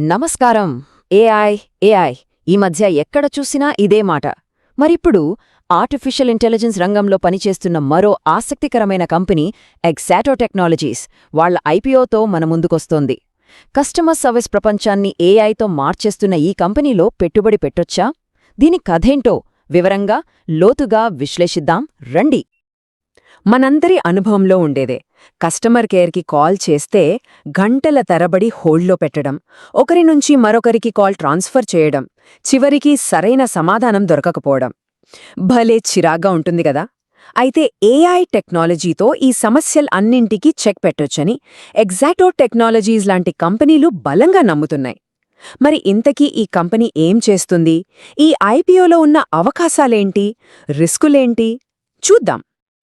నమస్కారం. AI AI ఈ మధ్య ఎక్కడ చూసినా ఇదే మాట. మరిప్పుడు ఆర్టిఫిషియల్ ఇంటెలిజెన్స్ రంగంలో పనిచేస్తున్న మరో ఆసక్తికరమైన కంపెనీ ఎగ్జాటో టెక్నాలజీస్ వాళ్ళ ఐపీఓతో మన ముందుకొస్తోంది. కస్టమర్ సర్వీస్ ప్రపంచాన్ని ఏఐతో మార్చేస్తున్న ఈ కంపెనీలో పెట్టుబడి పెట్టొచ్చా? దీని కథేంటో వివరంగా లోతుగా విశ్లేషిద్దాం. రండి. మనందరి అనుభవంలో ఉండేదే. కస్టమర్ కేర్కి కాల్ చేస్తే గంటల తరబడి హోల్డ్లో పెట్టడం ఒకరి నుంచి మరొకరికి కాల్ ట్రాన్స్ఫర్ చేయడం చివరికి సరైన సమాధానం దొరకకపోవడం. భలే చిరాగ్గా ఉంటుంది కదా! అయితే ఏఐ టెక్నాలజీతో ఈ సమస్యలన్నింటికీ చెక్ పెట్టొచ్చని ఎగ్జాక్టో టెక్నాలజీస్ లాంటి కంపెనీలు బలంగా నమ్ముతున్నాయి. మరి ఇంతకీ ఈ కంపెనీ ఏం చేస్తుంది? ఈ ఐపీఓలో ఉన్న అవకాశాలేంటి? రిస్కులేంటి? చూద్దాం.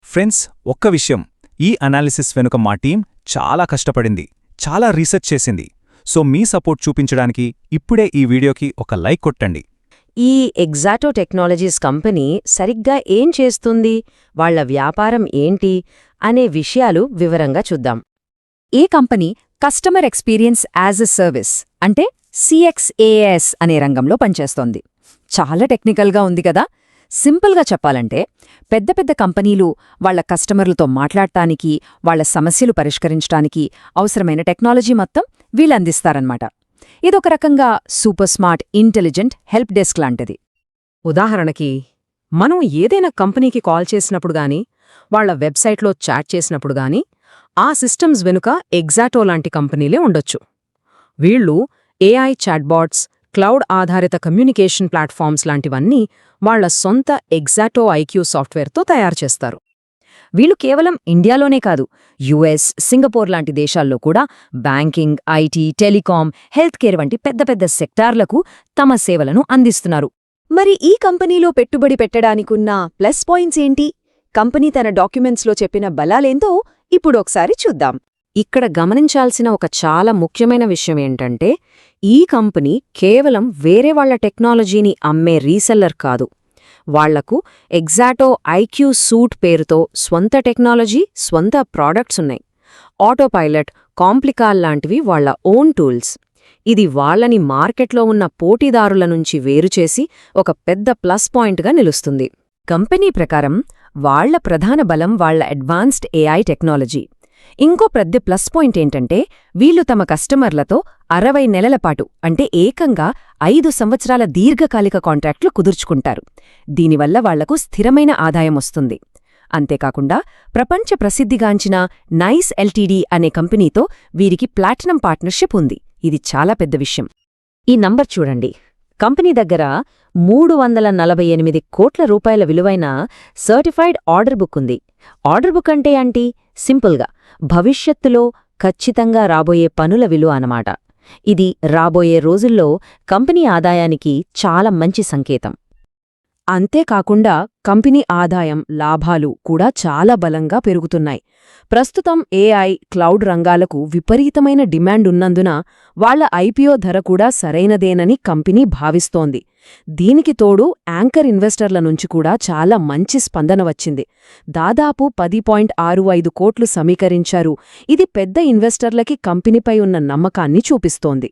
ఫ్రెండ్స్ ఒక్క విషయం. ఈ అనాలిసిస్ వెనుక మా టీం చాలా కష్టపడింది. చాలా రీసెర్చ్ చేసింది. సో మీ సపోర్ట్ చూపించడానికి ఇప్పుడే ఈ వీడియోకి ఒక లైక్ కొట్టండి. ఈ ఎగ్జాటో టెక్నాలజీస్ కంపెనీ సరిగ్గా ఏం చేస్తుంది? వాళ్ళ వ్యాపారం ఏంటి? అనే విషయాలు వివరంగా చూద్దాం. ఈ company customer experience as a service అంటే సిఎక్స్ఏఎస్ అనే రంగంలో పనిచేస్తోంది. చాలా టెక్నికల్గా ఉంది కదా. సింపుల్గా చెప్పాలంటే పెద్ద పెద్ద కంపెనీలు వాళ్ళ కస్టమర్లతో మాట్లాడటానికి వాళ్ళ సమస్యలు పరిష్కరించడానికి అవసరమైన టెక్నాలజీ మొత్తం వీళ్ళందిస్తారన్నమాట ఇదొక రకంగా super smart intelligent help desk లాంటిది. ఉదాహరణకి మనం ఏదైనా కంపెనీకి కాల్ చేసినప్పుడు గాని వాళ్ళ వెబ్సైట్లో చాట్ చేసినప్పుడు గాని ఆ సిస్టమ్స్ వెనుక ఎగ్జాటో లాంటి కంపెనీలే ఉండొచ్చు. వీళ్ళు ఏఐ చాట్బాట్స్ క్లౌడ్ ఆధారిత కమ్యూనికేషన్ ప్లాట్ఫామ్స్ లాంటివన్నీ వాళ్ళ సొంత ఎగ్జాటో ఐక్యూ సాఫ్ట్వేర్తో తయారు చేస్తారు. వీళ్ళు కేవలం ఇండియాలోనే కాదు యుఎస్ సింగపూర్ లాంటి దేశాల్లో కూడా banking IT telecom health care వంటి పెద్ద పెద్ద సెక్టార్లకు తమ సేవలను అందిస్తున్నారు. మరి ఈ కంపెనీలో పెట్టుబడి పెట్టడానికున్న ప్లస్ పాయింట్స్ ఏంటి? కంపెనీ తన డాక్యుమెంట్స్లో చెప్పిన బలాలేందో ఇప్పుడొకసారి చూద్దాం. ఇక్కడ గమనించాల్సిన ఒక చాలా ముఖ్యమైన విషయం ఏంటంటే ఈ కంపెనీ కేవలం వేరే వాళ్ళ టెక్నాలజీని అమ్మే రీసెల్లర్ కాదు. వాళ్ళకు ఎగ్జాటో ఐక్యూ సూట్ పేరుతో స్వంత టెక్నాలజీ స్వంత ప్రాడక్ట్స్ ఉన్నాయి. ఆటోపైలట్ కాంప్లికాల్ లాంటివి వాళ్ళ ఓన్ టూల్స్. ఇది వాళ్ళని మార్కెట్లో ఉన్న పోటీదారుల నుంచి వేరుచేసి ఒక పెద్ద ప్లస్ పాయింట్గా నిలుస్తుంది. కంపెనీ ప్రకారం వాళ్ళ ప్రధాన బలం వాళ్ళ అడ్వాన్స్డ్ ఏఐ టెక్నాలజీ. ఇంకో పెద్ద ప్లస్ పాయింట్ ఏంటంటే వీళ్ళు తమ కస్టమర్లతో అరవై నెలలపాటు అంటే ఏకంగా ఐదు సంవత్సరాల దీర్ఘకాలిక కాంట్రాక్ట్లు కుదుర్చుకుంటారు. దీనివల్ల వాళ్ళకు స్థిరమైన ఆదాయం వస్తుంది. అంతేకాకుండా ప్రపంచ ప్రసిద్ధిగాంచిన నైస్ ఎల్టీడీ అనే కంపెనీతో వీరికి ప్లాటినం పార్ట్నర్షిప్ ఉంది. ఇది చాలా పెద్ద విషయం. ఈ నంబర్ చూడండి. కంపెనీ దగ్గర మూడు వందల నలభై ఎనిమిది కోట్ల రూపాయల విలువైన సర్టిఫైడ్ ఆర్డర్ బుక్ ఉంది. ఆర్డర్ బుక్ అంటే ఏంటి? సింపుల్గా భవిష్యత్తులో ఖచ్చితంగా రాబోయే పనుల విలువ అనమాట ఇది రాబోయే రోజుల్లో కంపెనీ ఆదాయానికి చాలా మంచి సంకేతం. అంతేకాకుండా కంపెనీ ఆదాయం లాభాలు కూడా చాలా బలంగా పెరుగుతున్నాయి. ప్రస్తుతం ఏఐ క్లౌడ్ రంగాలకు విపరీతమైన డిమాండ్ ఉన్నందున వాళ్ళ ఐపీఓ ధర కూడా సరైనదేనని కంపెనీ భావిస్తోంది. దీనికి తోడు యాంకర్ ఇన్వెస్టర్ల నుంచి కూడా చాలా మంచి స్పందన వచ్చింది. దాదాపు పది పాయింట్ ఆరు ఐదు కోట్లు సమీకరించారు. ఇది పెద్ద ఇన్వెస్టర్లకి కంపెనీపై ఉన్న నమ్మకాన్ని చూపిస్తోంది.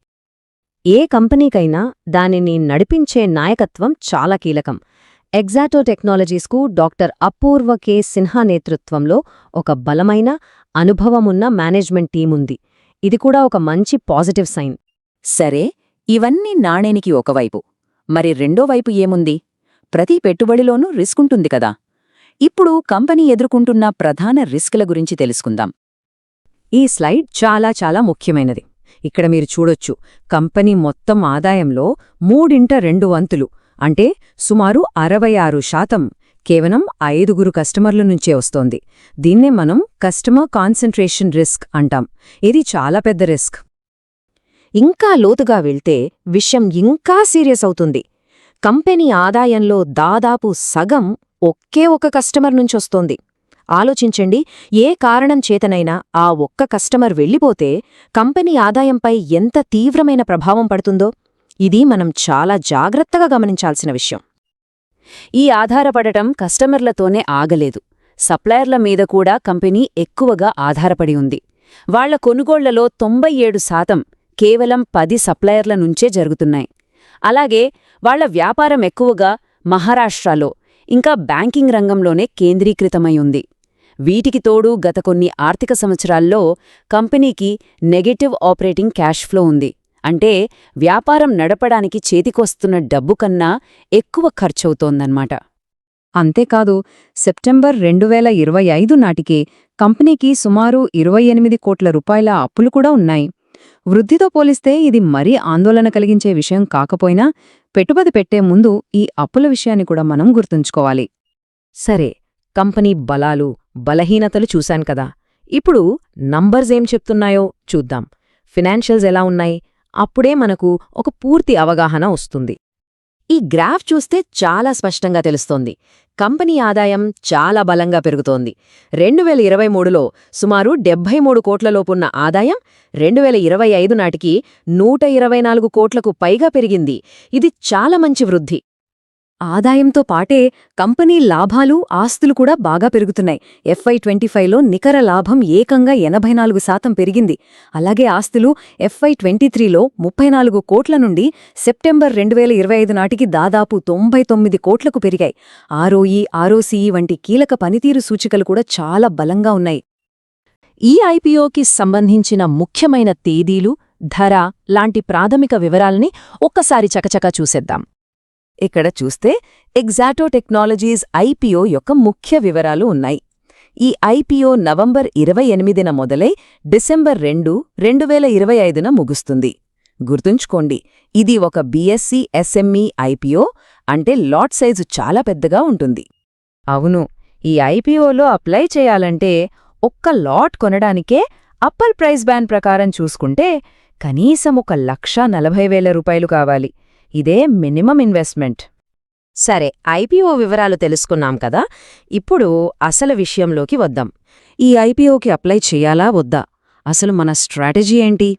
ఏ కంపెనీకైనా దానిని నడిపించే నాయకత్వం చాలా కీలకం. ఎగ్జాటో టెక్నాలజీస్కు డాక్టర్ అపూర్వ కె. సిన్హా నేతృత్వంలో ఒక బలమైన అనుభవమున్న మేనేజ్మెంట్ టీముంది. ఇది కూడా ఒక మంచి పాజిటివ్ సైన్. సరే ఇవన్నీ నాణేనికి ఒకవైపు. మరి రెండో వైపు ఏముంది? ప్రతి పెట్టుబడిలోనూ రిస్క్ ఉంటుంది కదా. ఇప్పుడు కంపెనీ ఎదుర్కొంటున్న ప్రధాన రిస్క్ల గురించి తెలుసుకుందాం. ఈ స్లైడ్ చాలా చాలా ముఖ్యమైనది. ఇక్కడ మీరు చూడొచ్చు కంపెనీ మొత్తం ఆదాయంలో మూడింట రెండు వంతులు అంటే సుమారు అరవై ఆరు శాతం కేవలం ఐదుగురు కస్టమర్ల నుంచే వస్తోంది. దీన్నే మనం కస్టమర్ కాన్సంట్రేషన్ రిస్క్ అంటాం. ఇది చాలా పెద్ద రిస్క్. ఇంకా లోతుగా వెళ్తే విషయం ఇంకా సీరియస్ అవుతుంది. కంపెనీ ఆదాయంలో దాదాపు సగం ఒకే ఒక కస్టమర్ నుంచొస్తోంది ఆలోచించండి ఏ కారణం చేతనైనా ఆ ఒక్క కస్టమర్ వెళ్ళిపోతే కంపెనీ ఆదాయంపై ఎంత తీవ్రమైన ప్రభావం పడుతుందో. ఇది మనం చాలా జాగ్రత్తగా గమనించాల్సిన విషయం. ఈ ఆధారపడటం కస్టమర్లతోనే ఆగలేదు. సప్లయర్ల మీద కూడా కంపెనీ ఎక్కువగా ఆధారపడి ఉంది. వాళ్ళ కొనుగోళ్ళలో తొంభై ఏడు శాతం కేవలం పది సప్లయర్ల నుంచే జరుగుతున్నాయి. అలాగే వాళ్ళ వ్యాపారం ఎక్కువగా మహారాష్ట్రలో ఇంకా బ్యాంకింగ్ రంగంలోనే కేంద్రీకృతమై ఉంది. వీటికి తోడు గత కొన్ని ఆర్థిక సంవత్సరాల్లో కంపెనీకి నెగటివ్ ఆపరేటింగ్ క్యాష్ ఫ్లో ఉంది. అంటే వ్యాపారం నడపడానికి చేతికొస్తున్న డబ్బు కన్నా ఎక్కువ ఖర్చవుతోందన్నమాట. అంతేకాదు సెప్టెంబర్ రెండు వేల ఇరవై ఐదు నాటికి కంపెనీకి సుమారు ఇరవై ఎనిమిది కోట్ల రూపాయల అప్పులు కూడా ఉన్నాయి. వృద్ధితో పోలిస్తే ఇది మరీ ఆందోళన కలిగించే విషయం కాకపోయినా పెట్టుబడి పెట్టే ముందు ఈ అప్పుల విషయాన్ని కూడా మనం గుర్తుంచుకోవాలి. సరే కంపెనీ బలాలు బలహీనతలు చూశాం కదా. ఇప్పుడు నంబర్స్ ఏం చెప్తున్నాయో చూద్దాం. ఫినాన్షియల్స్ ఎలా ఉన్నాయి? అప్పుడే మనకు ఒక పూర్తి అవగాహన వస్తుంది. ఈ గ్రాఫ్ చూస్తే చాలా స్పష్టంగా తెలుస్తోంది. కంపెనీ ఆదాయం చాలా బలంగా పెరుగుతోంది. రెండు వేల ఇరవై మూడులో సుమారు డెబ్బై మూడు కోట్లలోపున్న ఆదాయం రెండు వేల ఇరవై ఐదు నాటికి నూట ఇరవై నాలుగు కోట్లకు పైగా పెరిగింది. ఇది చాలా మంచి వృద్ధి. ఆదాయంతో పాటే కంపెనీ లాభాలు ఆస్తులు కూడా బాగా పెరుగుతున్నాయి. ఎఫ్ఐ ట్వంటీ ఫైవ్లో నికర లాభం ఏకంగా ఎనభై నాలుగు శాతం పెరిగింది. అలాగే ఆస్తులు ఎఫ్ఐ ట్వంటీ త్రీలో ముప్పై నాలుగు కోట్ల నుండి సెప్టెంబర్ రెండు వేల ఇరవై ఐదు నాటికి దాదాపు తొంభై తొమ్మిది కోట్లకు పెరిగాయి. ఆర్ఓఈ ఆర్ఓసీఈ వంటి కీలక పనితీరు సూచికలు కూడా చాలా బలంగా ఉన్నాయి. ఈ ఐపీఓకి సంబంధించిన ముఖ్యమైన తేదీలు ధర లాంటి ప్రాథమిక వివరాల్ని ఒక్కసారి చకచకా చూసేద్దాం. ఇక్కడ చూస్తే ఎగ్జాటో టెక్నాలజీస్ ఐపీఓ యొక్క ముఖ్య వివరాలు ఉన్నాయి. ఈ ఐపీఓ నవంబర్ ఇరవై ఎనిమిదిన మొదలై డిసెంబర్ రెండు రెండు వేల ఇరవై ఐదున ముగుస్తుంది. గుర్తుంచుకోండి ఇది ఒక బీఎస్సీ ఎస్ఎంఈ ఐపీఓ అంటే లాట్ సైజు చాలా పెద్దగా ఉంటుంది. అవును ఈ ఐపీఓలో అప్లై చేయాలంటే ఒక్క లాట్ కొనడానికే అప్పర్ ప్రైస్ బ్యాన్ ప్రకారం చూసుకుంటే కనీసం ఒక లక్ష నలభై వేల రూపాయలు కావాలి. ఇదే మినిమం ఇన్వెస్ట్మెంట్. సరే ఐపీఓ వివరాలు తెలుసుకున్నాం కదా ఇప్పుడు అసలు విషయంలోకి వద్దాం. ఈ ఐపీఓకి అప్లై చెయ్యాలా వద్దా? అసలు మన స్ట్రాటజీ ఏంటి?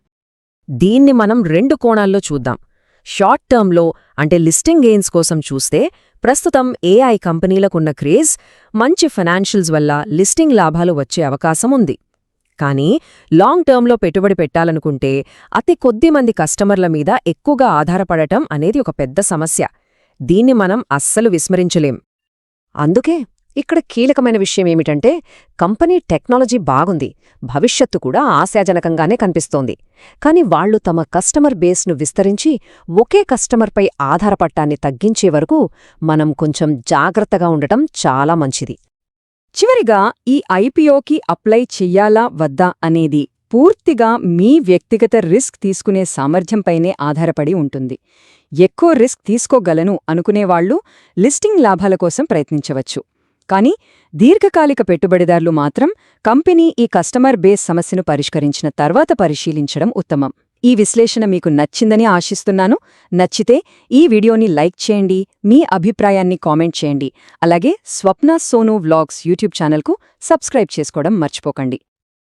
దీన్ని మనం రెండు కోణాల్లో చూద్దాం. షార్ట్ టర్మ్లో అంటే లిస్టింగ్ గెయిన్స్ కోసం చూస్తే ప్రస్తుతం ఏఐ కంపెనీలకున్న క్రేజ్ మంచి ఫైనాన్షియల్స్ వల్ల లిస్టింగ్ లాభాలు వచ్చే అవకాశం ఉంది. కానీ లాంగ్ టర్మ్లో పెట్టుబడి పెట్టాలనుకుంటే అతి కొద్ది మంది కస్టమర్ల మీద ఎక్కువగా ఆధారపడటం అనేది ఒక పెద్ద సమస్య. దీన్ని మనం అస్సలు విస్మరించలేం. అందుకే ఇక్కడ కీలకమైన విషయం ఏమిటంటే కంపెనీ టెక్నాలజీ బాగుంది. భవిష్యత్తు కూడా ఆశాజనకంగానే కనిపిస్తోంది. కాని వాళ్ళు తమ కస్టమర్ బేస్ను విస్తరించి ఒకే కస్టమర్పై ఆధారపట్టాన్ని తగ్గించే వరకు మనం కొంచెం జాగ్రత్తగా ఉండటం చాలా మంచిది. చివరిగా ఈ ఐపీఓకి అప్లై చెయ్యాలా వద్దా అనేది పూర్తిగా మీ వ్యక్తిగత రిస్క్ తీసుకునే సామర్థ్యంపైనే ఆధారపడి ఉంటుంది. ఎక్కువ రిస్క్ తీసుకోగలను అనుకునేవాళ్ళు లిస్టింగ్ లాభాల కోసం ప్రయత్నించవచ్చు. కానీ దీర్ఘకాలిక పెట్టుబడిదారులు మాత్రం కంపెనీ ఈ కస్టమర్ బేస్ సమస్యను పరిష్కరించిన తర్వాత పరిశీలించడం ఉత్తమం. ఈ విశ్లేషణ మీకు నచ్చిందని ఆశిస్తున్నాను. నచ్చితే ఈ వీడియోని లైక్ చేయండి మీ అభిప్రాయాన్ని కామెంట్ చేయండి. అలాగే స్వప్న సోను వ్లాగ్స్ యూట్యూబ్ ఛానల్కు సబ్స్క్రైబ్ చేసుకోవడం మర్చిపోకండి.